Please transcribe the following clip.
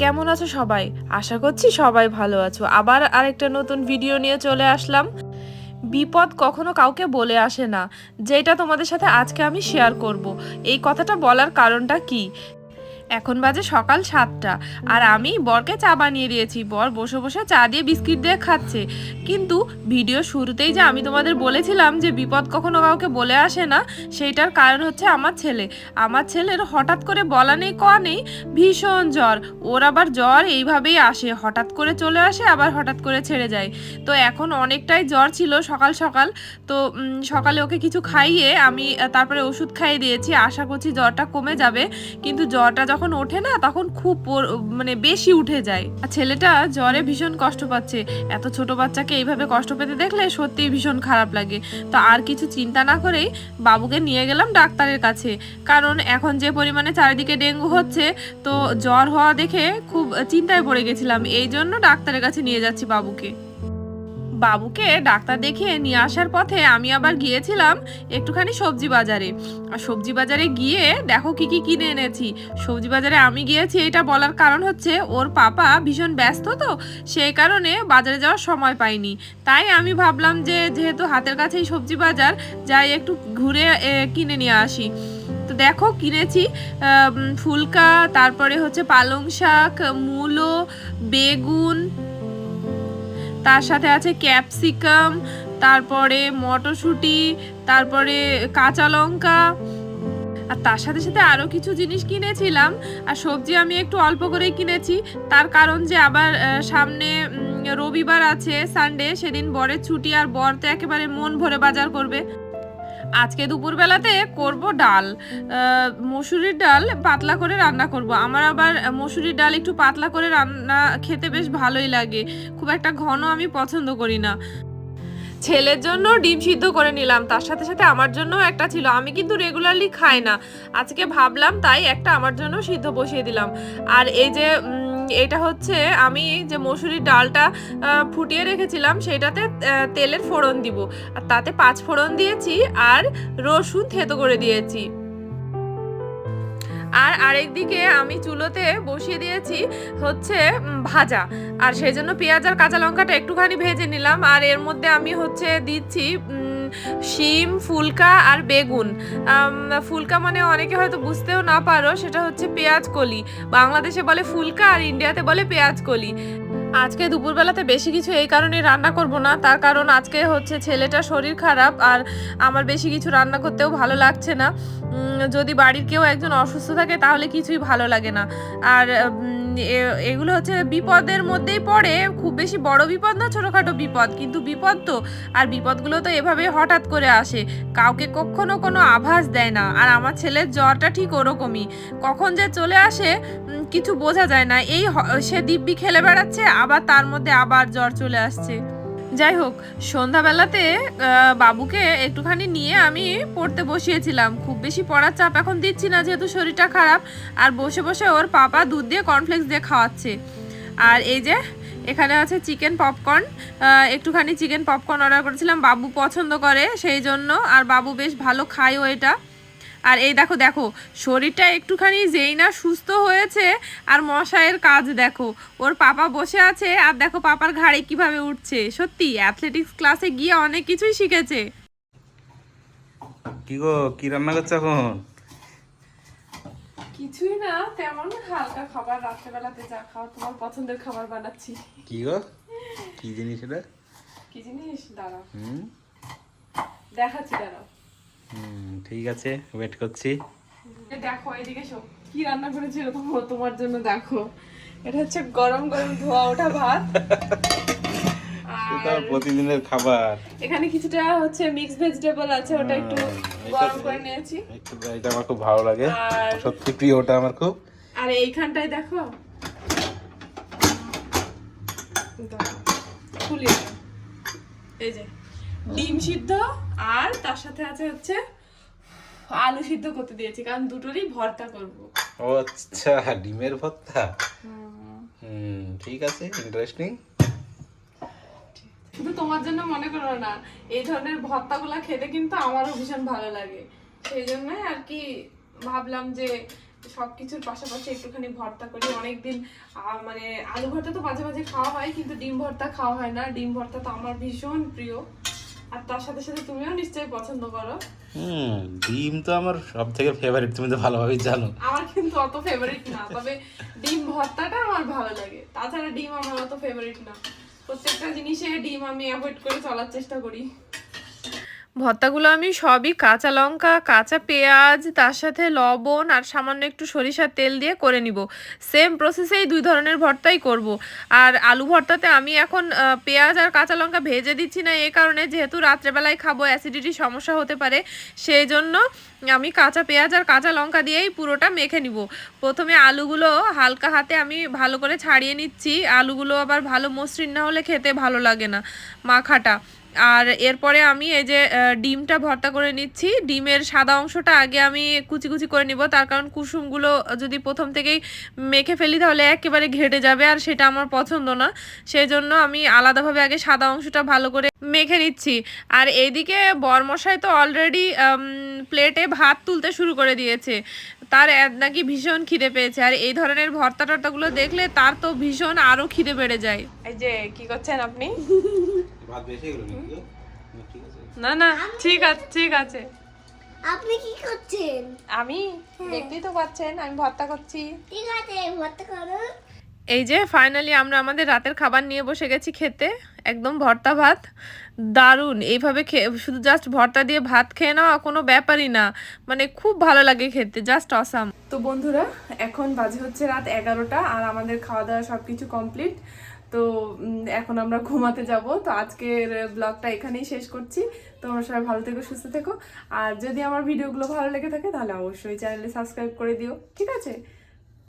কেমন আছো সবাই? আশা করছি সবাই ভালো আছো। আবার আরেকটা নতুন ভিডিও নিয়ে চলে আসলাম। বিপদ কখনো কাউকে বলে আসে না। যেটা তোমাদের সাথে আজকে আমি শেয়ার করব। এই কথাটা বলার কারণটা কি? এখন বাজে সকাল সাতটা। আর আমি বরকে চা বানিয়ে দিয়েছি। বর বসে বসে চা দিয়ে বিস্কিট দিয়ে খাচ্ছে। কিন্তু ভিডিও শুরুতেই যে আমি তোমাদের বলেছিলাম যে বিপদ কখনো কাউকে বলে আসে না, সেইটার কারণ হচ্ছে আমার ছেলে। আমার ছেলের হঠাৎ করে বলা নেই ক নেই, ভীষণ জ্বর। ওর আবার জ্বর এইভাবেই আসে। হঠাৎ করে চলে আসে, আবার হঠাৎ করে ছেড়ে যায়। তো এখন অনেকটাই জ্বর ছিল সকাল সকাল। তো সকালে ওকে কিছু খাইয়ে আমি, তারপরে ওষুধ খাইয়ে দিয়েছি। আশা করছি জ্বরটা কমে যাবে। কিন্তু জ্বরটা যখন ওঠে না, তখন খুব মানে বেশি উঠে যায়। আর ছেলেটা জ্বরে ভীষণ কষ্ট পাচ্ছে। এত ছোট বাচ্চাকে এইভাবে কষ্ট পেতে দেখলে সত্যিই ভীষণ খারাপ লাগে। তো আর কিছু চিন্তা না করেই বাবুকে নিয়ে গেলাম ডাক্তারের কাছে। কারণ এখন যে পরিমাণে চারিদিকে ডেঙ্গু হচ্ছে, তো জ্বর হওয়া দেখে খুব চিন্তায় পড়ে গেছিলাম। এই জন্য ডাক্তারের কাছে নিয়ে যাচ্ছি বাবুকে। বাবুকে ডাক্তার দেখিয়ে নিয়ে আসার পথে আমি আবার গিয়েছিলাম একটুখানি সবজি বাজারে। আর সবজি বাজারে গিয়ে দেখো কি কি কিনে এনেছি। সবজি বাজারে আমি গিয়েছি, এটা বলার কারণ হচ্ছে ওর পাপা ভীষণ ব্যস্ত তো, সেই কারণে বাজারে যাওয়ার সময় পাইনি। তাই আমি ভাবলাম যে যেহেতু হাতের কাছেই সবজি বাজার, যাই একটু ঘুরে কিনে নিয়ে আসি। তো দেখো কিনেছি ফুলকা, তারপরে হচ্ছে পালং শাক, মূলো, বেগুন তার সাথে আছে ক্যাপসিকাম, তারপরে মটরশুঁটি, তারপরে কাঁচা লঙ্কা। আর তার সাথে সাথে আরও কিছু জিনিস কিনেছিলাম, আর সবজি আমি একটু অল্প করেই কিনেছি। তার কারণ যে আবার সামনে রবিবার আছে সানডে সেদিন বরের ছুটি, আর বর তো একেবারে মন ভরে বাজার করবে। আজকে দুপুরবেলাতে করব ডাল। মসুরির ডাল পাতলা করে রান্না করব। আমার আবার মসুরির ডাল একটু পাতলা করে রান্না খেতে বেশ ভালোই লাগে। খুব একটা ঘন আমি পছন্দ করি না। ছেলের জন্য ডিম সিদ্ধ করে নিলাম। তার সাথে সাথে আমার জন্য একটা ছিল। আমি কিন্তু রেগুলারলি খাই না। আজকে ভাবলাম তাই একটা আমার জন্য সিদ্ধ বসিয়ে দিলাম। আর এই যে এটা হচ্ছে আমি যে মসুরির ডালটা ফুটিয়ে রেখেছিলাম, সেটাতে তেলের ফোড়ন দিব। আর তাতে পাঁচ ফোড়ন দিয়েছি আর রসুন থেতো করে দিয়েছি। আর আরেকদিকে আমি চুলোতে বসিয়ে দিয়েছি হচ্ছে ভাজা। আর সেই জন্য পেঁয়াজ আর কাঁচা লঙ্কাটা একটুখানি ভেজে নিলাম। আর এর মধ্যে আমি হচ্ছে দিচ্ছি শিম, ফুলকা আর বেগুন। ফুলকা মানে অনেকে হয়তো বুঝতেও না পারো, সেটা হচ্ছে পেঁয়াজ কলি। বাংলাদেশে বলে ফুলকা আর ইন্ডিয়াতে বলে পেঁয়াজ কলি। আজকে দুপুরবেলাতে বেশি কিছু এই কারণে রান্না করব না। তার কারণ আজকে হচ্ছে ছেলেটা শরীর খারাপ আর আমার বেশি কিছু রান্না করতেও ভালো লাগছে না। যদি বাড়ির কেউ একজন অসুস্থ থাকে তাহলে কিছুই ভালো লাগে না। আর এগুলো হচ্ছে বিপদের মধ্যেই পড়ে। খুব বেশি বড় বিপদ না, ছোটোখাটো বিপদ। কিন্তু বিপদ তো, আর বিপদগুলো তো এভাবে হঠাৎ করে আসে। কাউকে কখনো কোনো আভাস দেয় না। আর আমার ছেলের জ্বরটা ঠিক ওরকমই। কখন যে চলে আসে কিছু বোঝা যায় না। এই সে দিব্যি খেলে বেড়াচ্ছে, আবার তার মধ্যে আবার জ্বর চলে আসছে। যাই হোক, সন্ধ্যাবেলাতে বাবুকে একটুখানি নিয়ে আমি পড়তে বসিয়েছিলাম। খুব বেশি পড়ার চাপ এখন দিচ্ছি না, যেহেতু শরীরটা খারাপ। আর বসে বসে ওর পাপা দুধ দিয়ে কর্নফ্লেক্স দিয়ে খাওয়াচ্ছে। আর এই যে, এখানে আছে চিকেন পপকর্ন একটুখানি চিকেন পপকর্ন অর্ডার করেছিলাম, বাবু পছন্দ করে সেই জন্য। আর বাবু বেশ ভালো খায়ও এটা। আর এই দেখো দেখো শরীরটা একটুখানি যেই না সুস্থ হয়েছে আর মশায়ের কাজ দেখো। ওর পাপা বসে আছে আর দেখো পাপার ঘাড়ে কীভাবে উঠছে। সত্যি অ্যাথলেটিক্স ক্লাসে গিয়ে অনেক কিছুই শিখেছে। কি গো কি রান্না করছ এখন? কিছুই না তেমন হালকা খাবার রাত্রেবেলাতে যা খাওয়া তোমার পছন্দের খাবার বানাচ্ছি। কি গো? কি জিনিস এটা? কি জিনিস? দাঁড়াও। হুম? দেখাচ্ছি দাঁড়াও। হুম। ঠিক আছে ওয়েট করছি। দেখো এদিকে সব কি রান্না করেছিল তোমার তোমার জন্য দেখো। এটা হচ্ছে গরম গরম ধোয়া ওঠা ভাত। এটা প্রতিদিনের খাবার। এখানে কিছুটা হচ্ছে মিক্স ভেজিটেবল আছে ওটা একটু গরম এটা- করে নিয়েছি। এটা আমার খুব ভালো লাগে। আর সত্যি প্রিয় ওটা আমার খুব। আর এইখানটায় দেখো। খুলি এই যে ডিম সিদ্ধ আর তার সাথে আছে হচ্ছে আলু সিদ্ধ করতে দিয়েছি কারণ দুটোরই ভর্তা করব। ও আচ্ছা ডিমের ভর্তা? হুম ঠিক আছে ইন্টারেস্টিং শুধু তোমার জন্য মনে করো না এই ধরনের ভর্তাগুলো খেতে কিন্তু আমারও ভীষণ ভালো লাগে। সেই জন্য আর কি ভাবলাম যে সবকিছুর পাশাপাশি একটুখানি ভর্তা করি। অনেকদিন মানে আলু ভর্তা তো মাঝে মাঝে খাওয়া হয় কিন্তু ডিম ভর্তা খাওয়া হয় না। ডিম ভর্তা তো আমার ভীষণ প্রিয়। আর তার সাথে সাথে তুমিও নিশ্চয়ই পছন্দ করো। হুম ডিম তো আমার সব থেকে ফেভারিট তুমি তো ভালোভাবেই জানো। আমার কিন্তু অত ফেভারিট না তবে ডিম ভর্তাটা আমার ভালো লাগে। তাছাড়া ডিম আমার অত ফেভারিট না। প্রত্যেকটা জিনিসে ডিম আমি অ্যাভয়েড করে চলার চেষ্টা করি। ভর্তাগুলো আমি সবই কাঁচা লঙ্কা, কাঁচা পেঁয়াজ, তার সাথে লবণ আর সামান্য একটু সরিষার তেল দিয়ে করে নিব। সেম প্রসেসেই দুই ধরনের ভর্তাই করব। আর আলু ভর্তাতে আমি এখন পেঁয়াজ আর কাঁচা লঙ্কা ভেজে দিচ্ছি না এই কারণে যেহেতু রাত্রেবেলায় খাব অ্যাসিডিটির সমস্যা হতে পারে, সেই জন্য আমি কাঁচা পেঁয়াজ আর কাঁচা লঙ্কা দিয়েই পুরোটা মেখে নিব। প্রথমে আলুগুলো হালকা হাতে আমি ভালো করে ছাড়িয়ে নিচ্ছি। আলুগুলো আবার ভালো মসৃণ না হলে খেতে ভালো লাগে না মাখাটা। আর এরপরে আমি এই যে ডিমটা ভর্তা করে নিচ্ছি। ডিমের সাদা অংশটা আগে আমি কুচি কুচি করে নিব। তার কারণ কুসুমগুলো যদি প্রথম থেকেই মেখে ফেলি তাহলে একেবারে ঘেটে যাবে আর সেটা আমার পছন্দ না। সেই জন্য আমি আলাদাভাবে আগে সাদা অংশটা ভালো করে মেখে নিচ্ছি। আর এইদিকে বরমশাই তো অলরেডি প্লেটে ভাত তুলতে শুরু করে দিয়েছে। তার এত নাকি ভীষণ খিদে পেয়েছে। আর এই ধরনের ভর্তা টর্তাগুলো দেখলে তার তো ভীষণ আরও খিদে বেড়ে যায়। এই যে কি করছেন আপনি? ভাত বেশি গেল নাকি ঠিক আছে। না না ঠিক আছে ঠিক আছে। আপনি কি করছেন? আমি দেখতেই তো পাচ্ছেন আমি ভর্তা করছি। ঠিক আছে ভর্তা করো। এই যে ফাইনালি আমরা আমাদের রাতের খাবার নিয়ে বসে গেছি খেতে, একদম ভর্তা ভাত। দারুণ, এইভাবে খেয়ে, শুধু জাস্ট ভর্তা দিয়ে ভাত খেয়ে নেওয়া কোনো ব্যাপারই না। মানে খুব ভালো লাগে খেতে জাস্ট অসাম তো বন্ধুরা, এখন বাজে হচ্ছে রাত এগারোটা আর আমাদের খাওয়া দাওয়া সব কিছু কমপ্লিট তো এখন আমরা ঘুমাতে যাব। তো আজকের ব্লগটা এখানেই শেষ করছি। তোমরা সবাই ভালো থেকো, সুস্থ থেকো। আর যদি আমার ভিডিওগুলো ভালো লেগে থাকে তাহলে অবশ্যই চ্যানেলে সাবস্ক্রাইব করে দিও, ঠিক আছে?